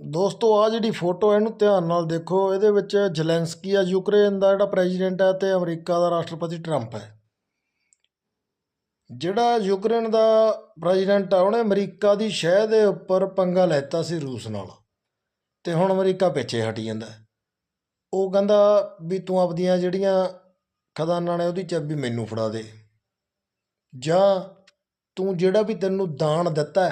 ਦੋਸਤੋ ਆ ਜਿਹੜੀ ਫੋਟੋ ਇਹਨੂੰ ਧਿਆਨ ਨਾਲ ਦੇਖੋ। ਇਹਦੇ ਵਿੱਚ ਜ਼ੈਲੈਂਸਕੀ ਆ, ਯੂਕਰੇਨ ਦਾ ਜਿਹੜਾ ਪ੍ਰੈਜ਼ੀਡੈਂਟ ਹੈ ਤੇ ਅਮਰੀਕਾ ਦਾ ਰਾਸ਼ਟਰਪਤੀ ਟਰੰਪ ਹੈ। ਜਿਹੜਾ ਯੂਕਰੇਨ ਦਾ ਪ੍ਰੈਜ਼ੀਡੈਂਟ ਆ, ਉਹਨੇ ਅਮਰੀਕਾ ਦੀ ਸ਼ਹਿ ਦੇ ਉੱਪਰ ਪੰਗਾ ਲੈਤਾ ਸੀ ਰੂਸ ਨਾਲ ਤੇ ਹੁਣ ਅਮਰੀਕਾ ਪਿੱਛੇ ਹਟੀ ਜਾਂਦਾ ਉਹ ਕਹਿੰਦਾ ਵੀ ਤੂੰ ਆਪਦੀਆਂ ਜਿਹੜੀਆਂ ਖਦਾਨਾਂ ਨੇ ਉਹਦੀ ਚਾਬੀ ਮੈਨੂੰ ਫੜਾ ਦੇ। ਜਾਂ ਤੂੰ ਜਿਹੜਾ ਵੀ ਤੈਨੂੰ ਦਾਨ ਦਿੱਤਾ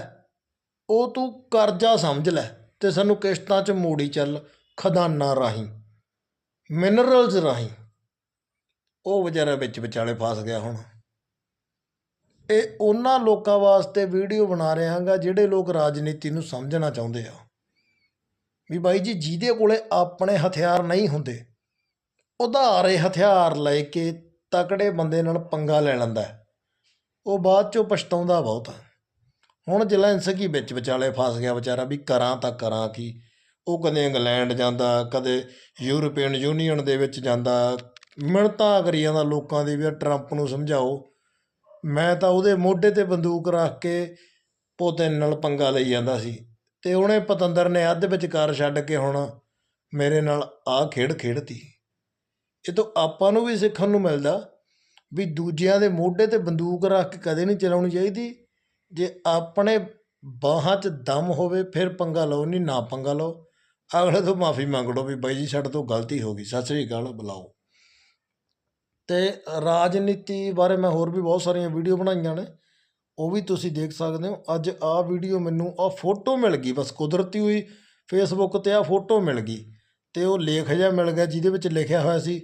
ਉਹ ਤੂੰ ਕਰਜ਼ਾ ਸਮਝ ਲੈ। ਤੇ ਸਾਨੂੰ ਕਿਸ਼ਤਾਂ 'ਚ ਮੋੜੀ ਚੱਲ, ਖਦਾਨਾਂ ਰਾਹੀਂ ਮਿਨਰਲਜ਼ ਰਾਹੀਂ। ਉਹ ਵਿਚਾਰਾ ਵਿੱਚ ਵਿਚਾਲੇ ਫਸ ਗਿਆ ਹੁਣ। ਇਹ ਉਹਨਾਂ ਲੋਕਾਂ ਵਾਸਤੇ ਵੀਡੀਓ ਬਣਾ ਰਿਹਾ ਹਾਂਗਾ ਜਿਹੜੇ ਲੋਕ ਰਾਜਨੀਤੀ ਨੂੰ ਸਮਝਣਾ ਚਾਹੁੰਦੇ ਆ। ਵੀ ਬਾਈ ਜੀ, ਜਿਹਦੇ ਕੋਲੇ ਆਪਣੇ ਹਥਿਆਰ ਨਹੀਂ ਹੁੰਦੇ, ਉਧਾਰੇ ਹਥਿਆਰ ਲੈ ਕੇ ਤਕੜੇ ਬੰਦੇ ਨਾਲ ਪੰਗਾ ਲੈ ਲੈਂਦਾ ਉਹ ਬਾਅਦ ਚੋਂ ਪਛਤਾਉਂਦਾ ਬਹੁਤ ਆ। ਹੁਣ ਜ਼ੈਲੈਂਸਕੀ ਵਿੱਚ ਵਿਚਾਲੇ ਫਸ ਗਿਆ ਵਿਚਾਰਾ ਵੀ ਕਰਾਂ ਤਾਂ ਕਰਾਂ ਕੀ? ਉਹ ਕਦੇ ਇੰਗਲੈਂਡ ਜਾਂਦਾ, ਕਦੇ ਯੂਰਪੀਅਨ ਯੂਨੀਅਨ ਦੇ ਵਿੱਚ ਜਾਂਦਾ। ਮਿਹਨਤਾਂ ਕਰੀ ਜਾਂਦਾ ਲੋਕਾਂ ਦੀ ਵੀ ਟਰੰਪ ਨੂੰ ਸਮਝਾਓ। ਮੈਂ ਤਾਂ ਉਹਦੇ ਮੋਢੇ ਤੇ ਬੰਦੂਕ ਰੱਖ ਕੇ ਪੋਤੇ ਨਾਲ ਪੰਗਾ ਲਈ ਜਾਂਦਾ ਸੀ। ਤੇ ਉਹਨੇ ਪਤੰਦਰ ਨੇ ਅੱਧ ਵਿਚਕਾਰ ਛੱਡ ਕੇ ਹੁਣ ਮੇਰੇ ਨਾਲ ਆ ਖੇਡ ਖੇਡਤੀ। ਇਹ ਤੋਂ ਆਪਾਂ ਨੂੰ ਵੀ ਸਿੱਖਣ ਨੂੰ ਮਿਲਦਾ ਵੀ ਦੂਜਿਆਂ ਦੇ ਮੋਢੇ ਤੇ ਬੰਦੂਕ ਰੱਖ ਕੇ ਕਦੇ ਨਹੀਂ ਚਲਾਉਣੀ ਚਾਹੀਦੀ। ਜੇ ਆਪਣੇ ਬਾਹਾਂ 'ਚ ਦਮ ਹੋਵੇ, ਫਿਰ ਪੰਗਾ ਲਓ, ਨਹੀਂ ਨਾ ਪੰਗਾ ਲਓ। ਅਗਲੇ ਤੋਂ ਮਾਫੀ ਮੰਗ ਲਓ ਵੀ ਬਾਈ ਜੀ, ਸਾਡੇ ਤੋਂ ਗਲਤੀ ਹੋ ਗਈ, ਸਤਿ ਸ੍ਰੀ ਅਕਾਲ, ਬੁਲਾਓ। ਤੇ ਰਾਜਨੀਤੀ ਬਾਰੇ ਮੈਂ ਹੋਰ ਵੀ ਬਹੁਤ ਸਾਰੀਆਂ ਵੀਡੀਓ ਬਣਾਈਆਂ ਨੇ, ਉਹ ਵੀ ਤੁਸੀਂ ਦੇਖ ਸਕਦੇ ਹੋ। ਅੱਜ ਆਹ ਵੀਡੀਓ ਮੈਨੂੰ, ਆਹ ਫੋਟੋ ਮਿਲ ਗਈ, ਬਸ ਕੁਦਰਤੀ ਹੋਈ ਫੇਸਬੁੱਕ ਤੇ ਆਹ ਫੋਟੋ ਮਿਲ ਗਈ, ਤੇ ਉਹ ਲੇਖ ਜਿਹਾ ਮਿਲ ਗਿਆ, ਜਿਹਦੇ ਵਿੱਚ ਲਿਖਿਆ ਹੋਇਆ ਸੀ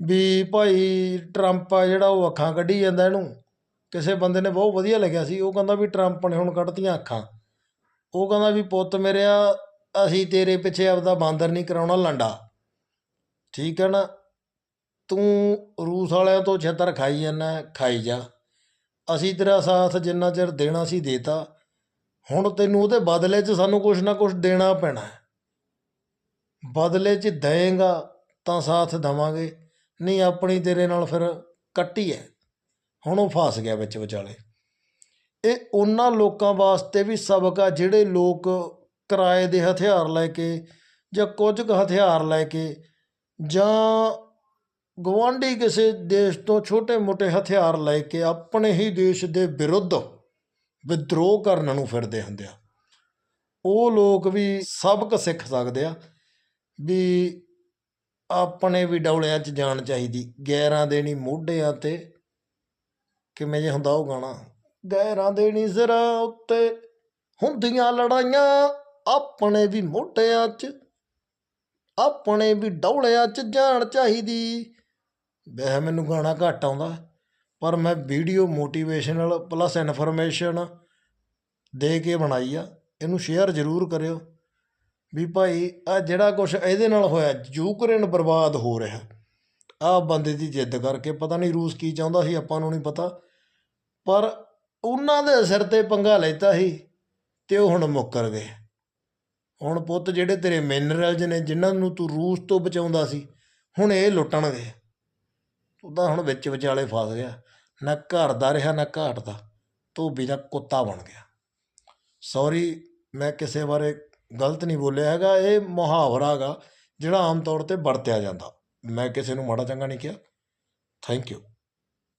ਵੀ ਭਾਈ ਟਰੰਪ ਆ ਜਿਹੜਾ, ਉਹ ਅੱਖਾਂ ਕੱਢੀ ਜਾਂਦਾ ਇਹਨੂੰ। ਕਿਸੇ ਬੰਦੇ ਨੇ ਬਹੁਤ ਵਧੀਆ ਲਿਖਿਆ ਸੀ, ਉਹ ਕਹਿੰਦਾ ਵੀ ਟਰੰਪ ਨੇ ਹੁਣ ਕੱਢਤੀਆਂ ਅੱਖਾਂ। ਉਹ ਕਹਿੰਦਾ ਵੀ ਪੁੱਤ ਮੇਰਿਆ ਅਸੀਂ ਤੇਰੇ ਪਿੱਛੇ ਆਪਦਾ ਬਾਂਦਰ ਨਹੀਂ ਕਰਾਉਣਾ ਲੰਡਾ। ਠੀਕ ਹੈ ਨਾ? ਤੂੰ ਰੂਸ ਵਾਲਿਆਂ ਤੋਂ ਛੇਤਰ ਖਾਈ ਜਾਂਦਾ, ਖਾਈ ਜਾ। ਅਸੀਂ ਤੇਰਾ ਸਾਥ ਜਿੰਨਾ ਚਿਰ ਦੇਣਾ ਸੀ ਦੇਤਾ। ਹੁਣ ਤੈਨੂੰ ਉਹਦੇ ਬਦਲੇ 'ਚ ਸਾਨੂੰ ਕੁਝ ਨਾ ਕੁਝ ਦੇਣਾ ਪੈਣਾ ਹੈ। ਬਦਲੇ 'ਚ ਦੇਂਗਾ ਤਾਂ ਸਾਥ ਦਵਾਂਗੇ, ਨਹੀਂ ਆਪਣੀ ਤੇਰੇ ਨਾਲ ਫਿਰ ਕੱਟੀ ਹੈ। ਹੁਣ ਉਹ ਫਸ ਗਿਆ ਵਿੱਚ ਵਿਚਾਲੇ। ਇਹ ਉਹਨਾਂ ਲੋਕਾਂ ਵਾਸਤੇ ਵੀ ਸਬਕ ਆ ਜਿਹੜੇ ਲੋਕ ਕਿਰਾਏ ਦੇ ਹਥਿਆਰ ਲੈ ਕੇ ਜਾਂ ਕੁਝ ਕੁ ਹਥਿਆਰ ਲੈ ਕੇ ਜਾਂ ਗਵਾਂਢੀ ਕਿਸੇ ਦੇਸ਼ ਤੋਂ ਛੋਟੇ-ਮੋਟੇ ਹਥਿਆਰ ਲੈ ਕੇ ਆਪਣੇ ਹੀ ਦੇਸ਼ ਦੇ ਵਿਰੁੱਧ ਵਿਦਰੋਹ ਕਰਨ ਨੂੰ ਫਿਰਦੇ ਹੁੰਦੇ ਆ। ਉਹ ਲੋਕ ਵੀ ਸਬਕ ਸਿੱਖ ਸਕਦੇ ਆ ਵੀ ਆਪਣੇ ਵੀ ਡੌਲਿਆਂ 'ਚ ਜਾਣ ਚਾਹੀਦੀ, ਗੈਰਾਂ ਦੇਣੀ ਮੋਢਿਆਂ ਤੇ ਕਿਵੇਂ ਜੇ ਹੁੰਦਾ ਉਹ ਗਾਣਾ। ਗੈਰਾਂ ਦੇ ਨਹੀਂ ਜ਼ਰਾ ਉੱਤੇ ਹੁੰਦੀਆਂ ਲੜਾਈਆਂ ਆਪਣੇ ਵੀ ਮੋਢਿਆਂ 'ਚ, ਆਪਣੇ ਵੀ ਡੌਲਿਆਂ 'ਚ ਜਾਣ ਚਾਹੀਦੀ। ਵੈਸੇ ਮੈਨੂੰ ਗਾਣਾ ਘੱਟ ਆਉਂਦਾ, ਪਰ ਮੈਂ ਵੀਡੀਓ ਮੋਟੀਵੇਸ਼ਨਲ ਪਲੱਸ ਇਨਫੋਰਮੇਸ਼ਨ ਦੇ ਕੇ ਬਣਾਈ ਆ, ਇਹਨੂੰ ਸ਼ੇਅਰ ਜ਼ਰੂਰ ਕਰਿਓ। ਵੀ ਭਾਈ ਆ ਜਿਹੜਾ ਕੁਝ ਇਹਦੇ ਨਾਲ ਹੋਇਆ, ਯੂਕਰੇਨ ਬਰਬਾਦ ਹੋ ਰਿਹਾ। ਆਹ ਬੰਦੇ ਦੀ ਜਿੱਦ ਕਰਕੇ ਪਤਾ ਨਹੀਂ ਰੂਸ ਕੀ ਚਾਹੁੰਦਾ ਸੀ, ਆਪਾਂ ਨੂੰ ਨਹੀਂ ਪਤਾ। ਪਰ ਉਹਨਾਂ ਦੇ ਸਿਰ ਤੇ ਪੰਗਾ ਲੈਤਾ ਸੀ ਤੇ ਉਹ ਹੁਣ ਮੁੱਕਰ ਗਏ। ਹੁਣ ਪੁੱਤ ਜਿਹੜੇ ਤੇਰੇ ਮਿਨਰਲਜ਼ ਨੇ, ਜਿਨ੍ਹਾਂ ਨੂੰ ਤੂੰ ਰੂਸ ਤੋਂ ਬਚਾਉਂਦਾ ਸੀ, ਹੁਣ ਇਹ ਲੁੱਟਣਗੇ ਤੂੰ ਤਾਂ ਹੁਣ ਵਿੱਚ ਵਿਚਾਲੇ ਫਸ ਗਿਆ। ਨਾ ਘਰ ਦਾ ਰਿਹਾ, ਨਾ ਘਾਟ ਦਾ ਤੂੰ ਵੀ ਦਾ ਕੁੱਤਾ ਬਣ ਗਿਆ। ਸੌਰੀ ਮੈਂ ਕਿਸੇ ਬਾਰੇ ਗਲਤ ਨਹੀਂ ਬੋਲਿਆ ਹੈਗਾ। ਇਹ ਮੁਹਾਵਰਾ ਹੈਗਾ, ਜਿਹੜਾ ਆਮ ਤੌਰ ਤੇ ਵਰਤਿਆ ਜਾਂਦਾ। ਮੈਂ ਕਿਸੇ ਨੂੰ ਮਾੜਾ ਚੰਗਾ ਨਹੀਂ ਕਿਹਾ। Thank you